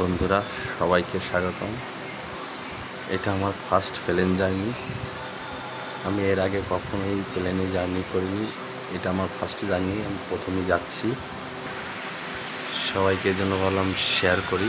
বন্ধুরা, সবাইকে স্বাগতম। এটা আমার ফার্স্ট প্লেন জার্নি আমি এর আগে কখনোই প্লেনে জার্নি করিনি। এটা আমার ফার্স্ট জার্নি আমি প্রথমে যাচ্ছি। সবাইকে জন্য ভাবলাম শেয়ার করি।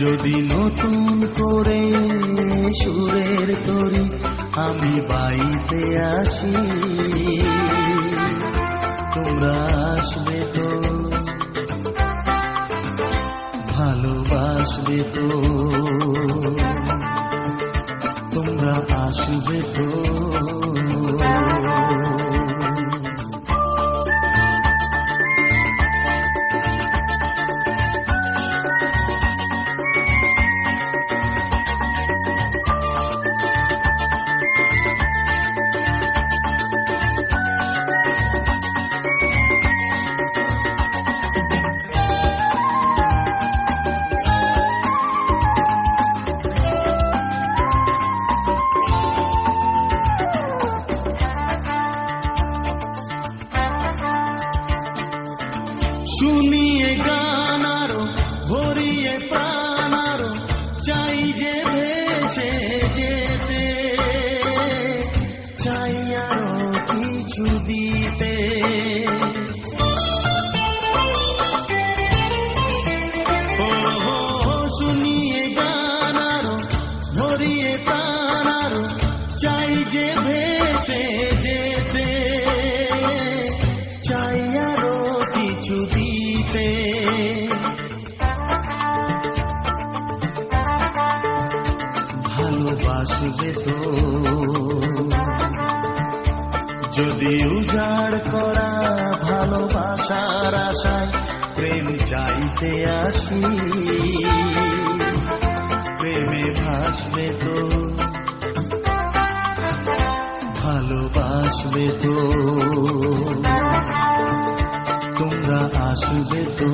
যদি নতুন করে সুরের তরি আমি বাইতে আসি, তোমরা আসবে তো? ভালোবাসবে তো? তোমরা আসবে তো? শুনিয়ে গান আরও, ভরিয়ে প্রাণ আরও, চাই যে ভেসে যেতে। চাই আরও কিছু দিতে। শুনিয়ে গান আরও, ভরিয়ে প্রাণ আরও, চাই যে ভেসে দিতে ভালোবাসবে তো। যদি উজাড় করা ভালোবাসার আশায় প্রেম চাইতে আসি, প্রেমে ভাসবে তো। ভালোবাসবে তো। আসবে তো।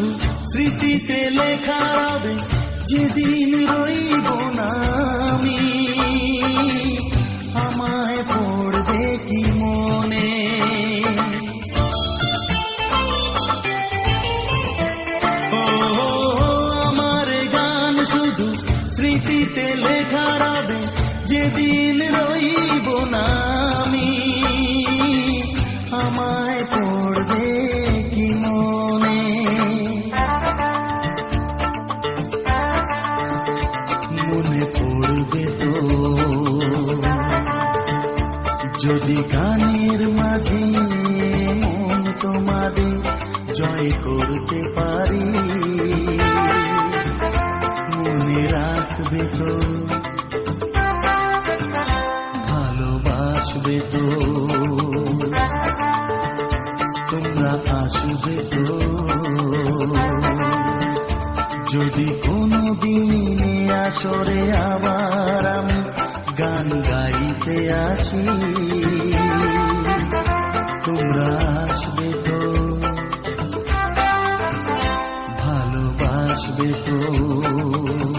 শুধু স্মৃতিতে লেখা হবে, যেদিন রইব না আমি। আমায় পড়বে কি মনে? আমার গান শুধু স্মৃতিতে লেখা রবে যেদিন রইব না আমি। আমায় পড়বে যদি গানের মাঝে মন তোমাদের জয় করতে পারি, মনে রাখবে তো, ভালোবাসবে তো, তোমরা আসবে তো। যদি কোনো দিন আসরে আবার আমি গান গাইতে আসি তোমরা